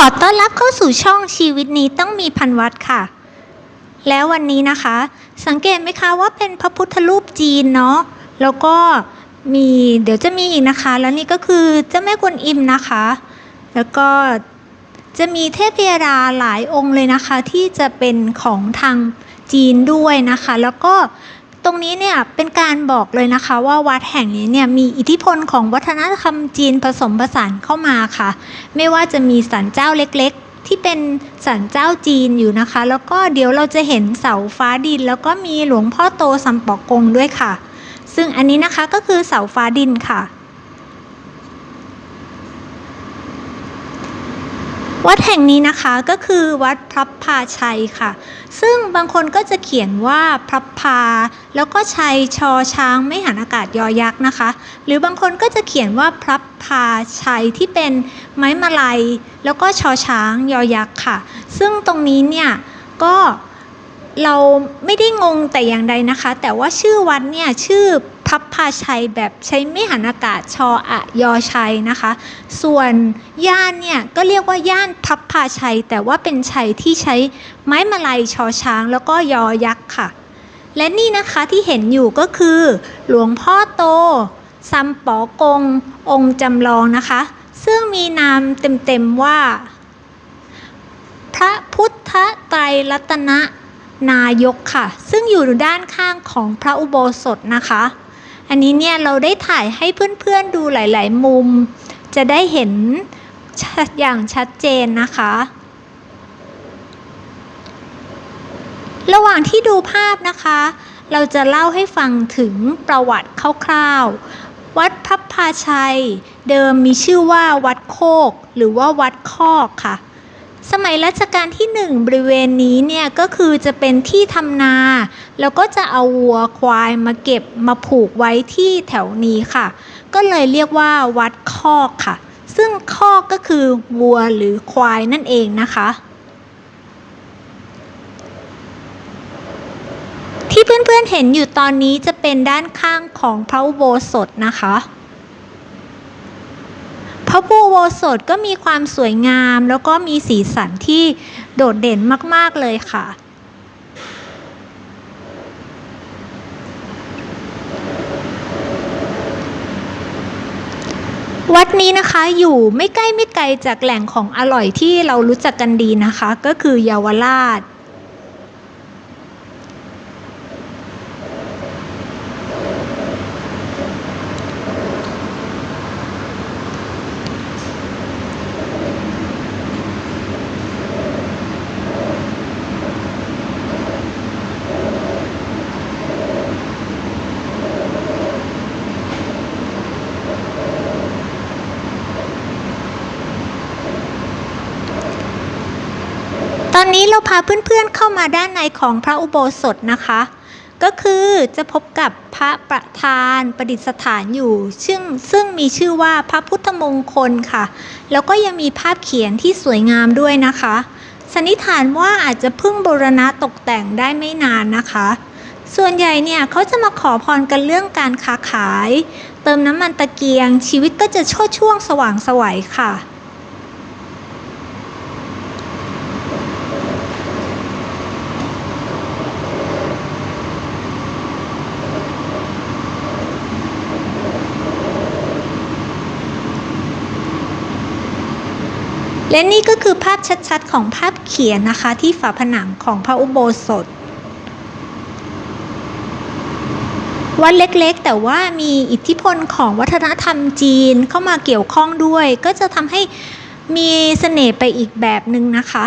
ขอต้อนรับเข้าสู่ช่องชีวิตนี้ต้องมีพันวัดค่ะ แล้ววันนี้นะคะ สังเกตไหมคะว่าเป็นพระพุทธรูปจีนเนาะแล้วก็มีเดี๋ยวจะมีอีกนะคะ แล้วนี่ก็คือเจ้าแม่กวนอิมนะคะ แล้วก็จะมีเทพยดาหลายองค์เลยนะคะ ที่จะเป็นของทางจีนด้วยนะคะ แล้วก็ ตรงนี้เนี่ยเป็นการบอกเลยนะคะว่าวัดแห่งนี้เนี่ยมีอิทธิพลของวัฒนธรรมจีนผสมผสานเข้ามาค่ะ ไม่ว่าจะมีศาลเจ้าเล็กๆ ที่เป็นศาลเจ้าจีนอยู่นะคะ แล้วก็เดี๋ยวเราจะเห็นเสาฟ้าดิน แล้วก็มีหลวงพ่อโตสัมปอกงด้วยค่ะ ซึ่งอันนี้นะคะก็คือเสาฟ้าดินค่ะ วัดแห่งนี้นะคะก็คือวัดพระพาชัยค่ะ ซึ่งบางคนก็จะเขียนว่าพระพา แล้วก็ชัยชอช้างไม่หันอากาศยอยักษ์นะคะ หรือบางคนก็จะเขียนว่าพระพาชัยที่เป็นไม้มาลัย แล้วก็ชอช้างยอยักษ์ค่ะ ซึ่งตรงนี้เนี่ยก็เราไม่ได้งงแต่อย่างใดนะคะ แต่ว่าชื่อวัดเนี่ยชื่อ พับพาชัยแบบใช้ไม่หันอากาศชออะยอชัยนะคะ ส่วนย่านเนี่ยก็เรียกว่าย่านพับพาชัย แต่ว่าเป็นชัยที่ใช้ไม้มาลัยชอช้าง แล้วก็ยอยักษ์ค่ะ และนี่นะคะที่เห็นอยู่ก็คือ หลวงพ่อโตซัมปอกง องค์จำลองนะคะ ซึ่งมีนามเต็มๆว่า พระพุทธไตรรัตนนายกค่ะ ซึ่งอยู่ด้านข้างของพระอุโบสถนะคะ อันนี้เนี่ยเราได้ถ่ายให้เพื่อนๆดูหลายๆ มุม จะได้เห็นอย่างชัดเจนนะคะ ระหว่างที่ดูภาพนะคะ เราจะเล่าให้ฟังถึงประวัติคร่าวๆ วัดพับพาชัย เดิมมีชื่อว่าวัดโคก หรือว่าวัดคอกค่ะ สมัยรัชกาลที่หนึ่งบริเวณนี้เนี่ยก็คือจะเป็นที่ทำนา แล้วก็จะเอาวัวควายมาเก็บมาผูกไว้ที่แถวนี้ค่ะ ก็เลยเรียกว่าวัดคอกค่ะ ซึ่งคอกก็คือวัวหรือควายนั่นเองนะคะ ที่เพื่อนๆเห็นอยู่ตอนนี้จะเป็นด้านข้างของพระอุโบสถนะคะ ระอุโบสถก็มีความสวยงาม แล้วก็มีสีสันที่โดดเด่นมาก ๆ เลยค่ะ วัดนี้นะคะอยู่ไม่ใกล้ไม่ไกลจากแหล่งของอร่อยที่เรารู้จักกันดีนะคะ ก็คือเยาวราช ตอนนี้เราพาเพื่อนๆเข้ามาด้านในของพระอุโบสถนะคะ ก็คือจะพบกับพระประธานประดิษฐานอยู่ ซึ่งซึ่งมีชื่อว่าพระพุทธมงคลค่ะ แล้วก็ยังมีภาพเขียนที่สวยงามด้วยนะคะสันนิษฐานว่าอาจจะเพิ่งบูรณะตกแต่งได้ไม่นานนะคะ ส่วนใหญ่เนี่ยเขาจะมาขอพรกันเรื่องการค้าขาย เติมน้ำมันตะเกียง ชีวิตก็จะโชดช่วงสว่างสวัยค่ะ และนี่ก็คือภาพชัดๆ ของภาพเขียนนะคะที่ฝาผนังของพระอุโบสถ วัดเล็กๆ แต่ว่ามีอิทธิพลของวัฒนธรรมจีนเข้ามาเกี่ยวข้องด้วย ก็จะทำให้มีเสน่ห์ไปอีกแบบหนึ่งนะคะ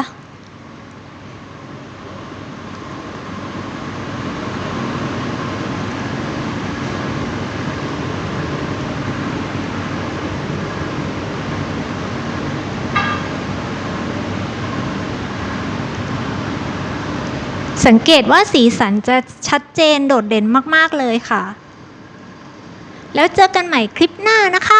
สังเกตว่าสีสันจะชัดเจนโดดเด่นมาก ๆ เลยค่ะ แล้วเจอกันใหม่คลิปหน้านะคะ